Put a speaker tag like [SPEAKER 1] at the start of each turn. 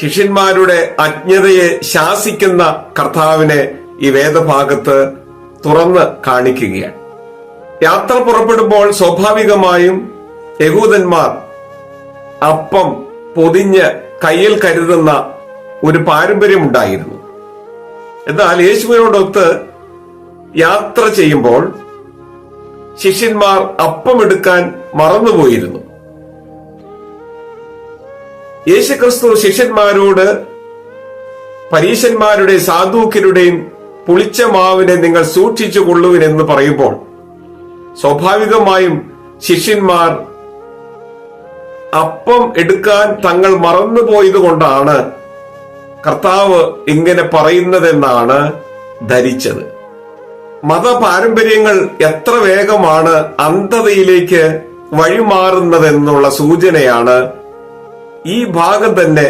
[SPEAKER 1] ശിഷ്യന്മാരുടെ അജ്ഞതയെ ശാസിക്കുന്ന കർത്താവിനെ ഈ വേദഭാഗത്ത് തുറന്ന് കാണിക്കുകയാണ്. യാത്ര പുറപ്പെടുമ്പോൾ സ്വാഭാവികമായും യഹൂദന്മാർ അപ്പം പൊതിഞ്ഞ് കയ്യിൽ കരുതുന്ന ഒരു പാരമ്പര്യമുണ്ടായിരുന്നു. എന്നാൽ യേശുവിനോടൊത്ത് യാത്ര ചെയ്യുമ്പോൾ ശിഷ്യന്മാർ അപ്പം എടുക്കാൻ മറന്നുപോയിരുന്നു. യേശുക്രിസ്തു ശിഷ്യന്മാരോട് പരീശന്മാരുടെ സാധൂക്യരുടെയും പുളിച്ച മാവിനെ നിങ്ങൾ സൂക്ഷിച്ചു കൊള്ളുവിനെന്ന് പറയുമ്പോൾ സ്വാഭാവികമായും ശിഷ്യന്മാർ അപ്പം എടുക്കാൻ തങ്ങൾ മറന്നുപോയത് കൊണ്ടാണ് കർത്താവ് ഇങ്ങനെ പറയുന്നതെന്നാണ് ധരിച്ചത്. മതപാരമ്പര്യങ്ങൾ എത്ര വേഗമാണ് അന്ധതയിലേക്ക് വഴിമാറുന്നതെന്നുള്ള സൂചനയാണ് ഈ ഭാഗം തന്നെ